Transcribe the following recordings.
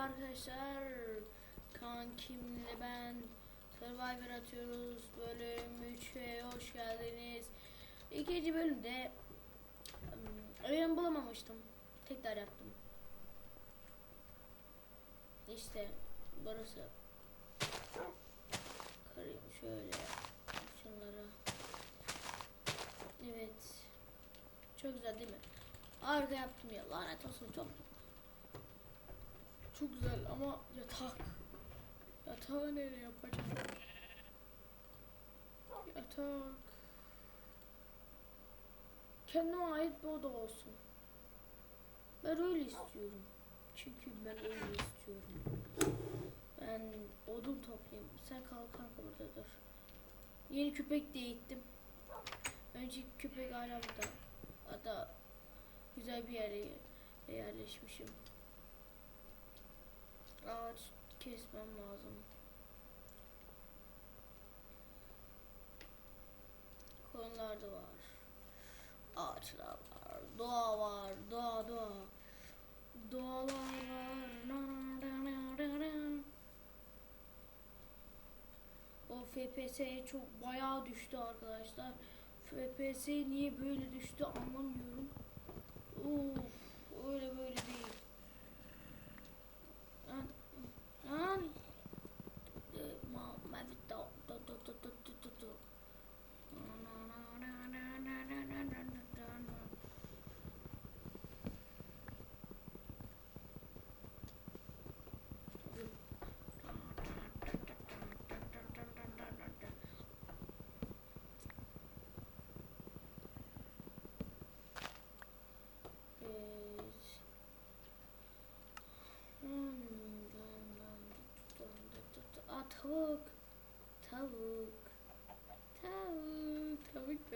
arkadaşlar. Kankimle ben Survivor atıyoruz. Bölüm 3'e hoş geldiniz. İkinci bölümde ım, oyun bulamamıştım. Tekrar yaptım. İşte burası. Kırayım şöyle şunları. Evet. Çok güzel değil mi? Harika yaptım ya. Lanet olsun çok çok güzel ama yatak. Yatağı nereye yapacağım? Yatak. Kendime ait bir oda olsun. Ben öyle istiyorum. Çünkü ben öyle istiyorum. Ben odun toplayayım. Sen kal kanka burada dur. Yeni köpek de eğittim. Önceki köpek hala burada. Güzel bir yere yerleşmişim. Ağaç kesmem lazım. Koyunlar da var. Ağaçlar var. Doğa var. Doğa doğa. Doğalar var. O FPS çok bayağı düştü arkadaşlar. FPS niye böyle düştü anlamıyorum. Uf, öyle böyle değil. Na, na, na, na, na, na,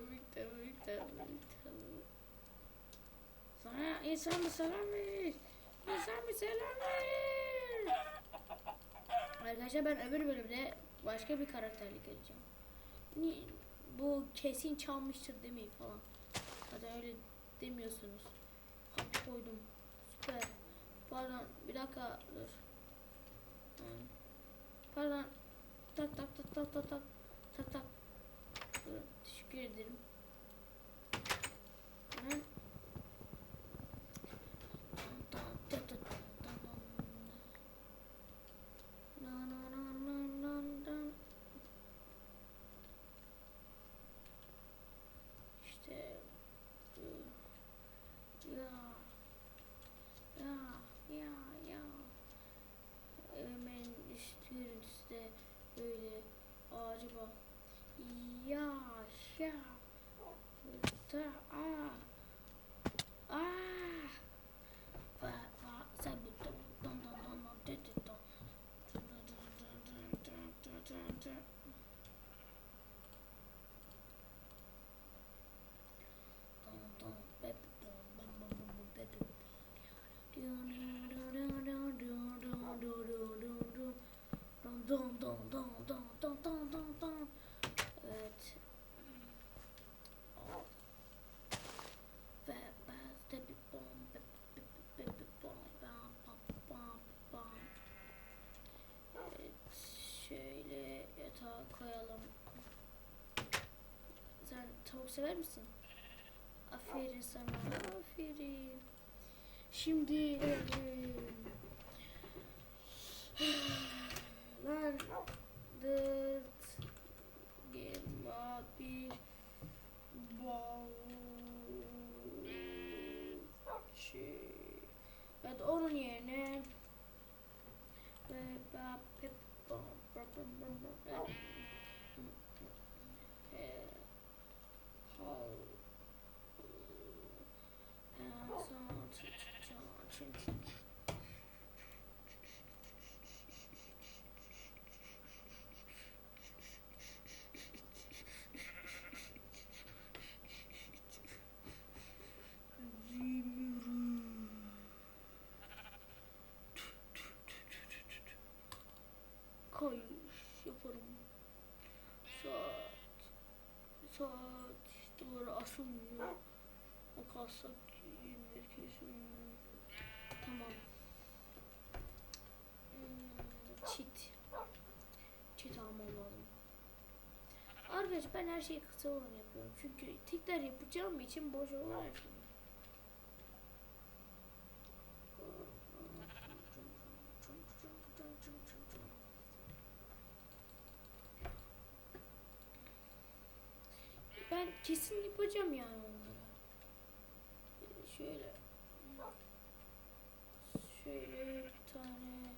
Tavuk, tavuk, tavuk, tavuk. Sana insan mı selam ver? İnsan mı selam ver? Arkadaşlar ben öbür bölümde başka bir karakterlik edeceğim. Ni- Bu kesin çalmıştır demeyin falan. Zaten öyle demiyorsunuz. Hap koydum. Süper. Pardon bir dakika dur. Pardon. Tak tak tak tak tak tak. Tak tak. Teşekkür ederim. Hı. Go. that Ah. Tavuk sever misin? Aferin sana, aferin. Şimdi lan dıt gema bir balçı evet onun yerine ve ba pep bom açılmıyor. Kalsak 21 kesin. Tamam. Hmm, çit. Çit almam lazım. Arkadaş ben her şeyi kısa olan yapıyorum. Çünkü tekrar yapacağım için boş olarak yapıyorum. Ben kesin yapacağım yani onları. Şöyle. Şöyle bir tane.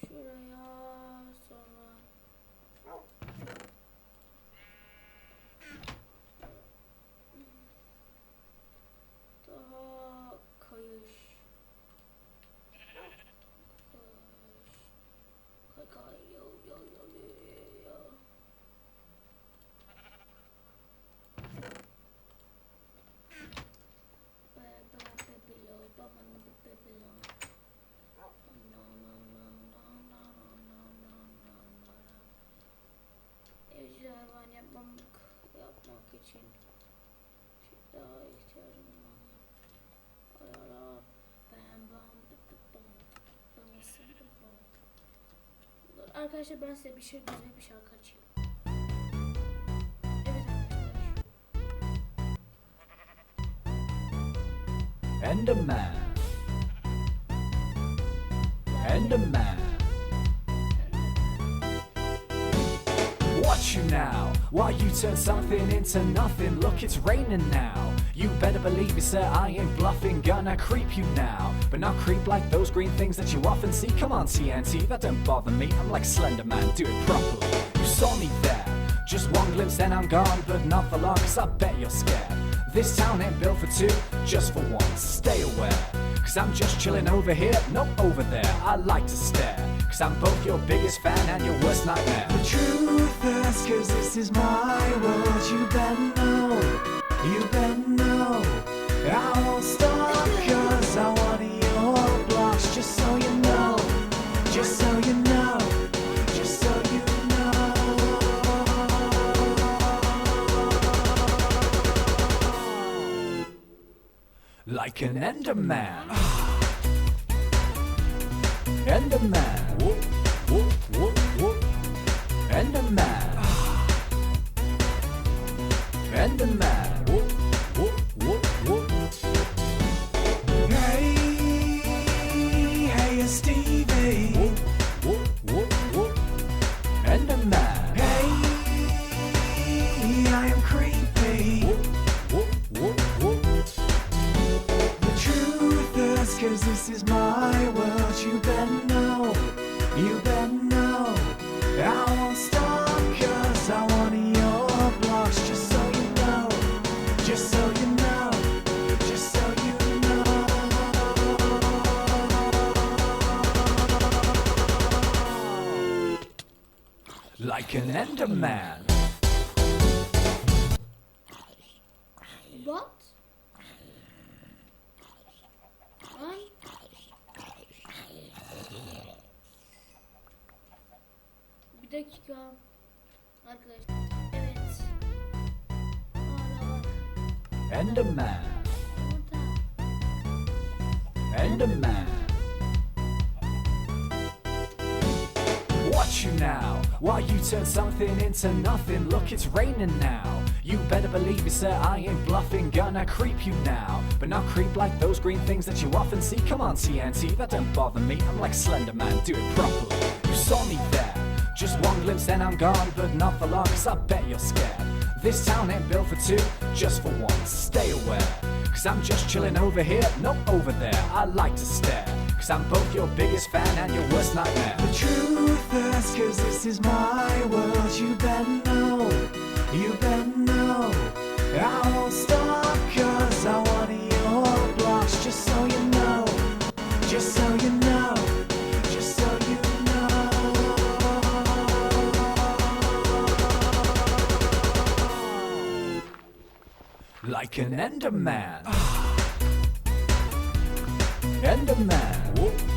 Şuraya yapmak için daha ihtiyacım var. Ayara ben bam Arkadaşlar ben size bir şey güzel bir şarkı açayım. Evet arkadaşlar. And a man. And a man. Watch you now, while you turn something into nothing. Look, it's raining now. You better believe me, sir, I ain't bluffing. Gonna creep you now, but not creep like those green things that you often see. Come on, TNT, that don't bother me. I'm like Slender Man, do it properly. You saw me there, just one glimpse, then I'm gone, but not for long, cause I bet you're scared. This town ain't built for two, just for one. Stay aware, cause I'm just chilling over here, no over there. I like to stare, cause I'm both your biggest fan and your worst nightmare. The truth is, cause this is my world, you better know, you better know. I won't stop, cause I want your blocks, just so you know, just so you know, just so you know. Like an Enderman. Enderman. Like an Enderman. What? Lan. Bir dakika. Arkadaşlar. Enderman. Orada. Enderman. Watch you now, while you turn something into nothing. Look, it's raining now. You better believe me, sir, I ain't bluffing. Gonna creep you now, but not creep like those green things that you often see. Come on, TNT, that don't bother me. I'm like Slender Man, do it properly. You saw me there, just one glimpse, then I'm gone, but not for long, cause I bet you're scared. This town ain't built for two, just for one. Stay aware, cause I'm just chilling over here, no over there. I like to stare, cause I'm both your biggest fan and your worst nightmare. The truth is, cause this is my world, you better know, you better know. I can end a man. end a man.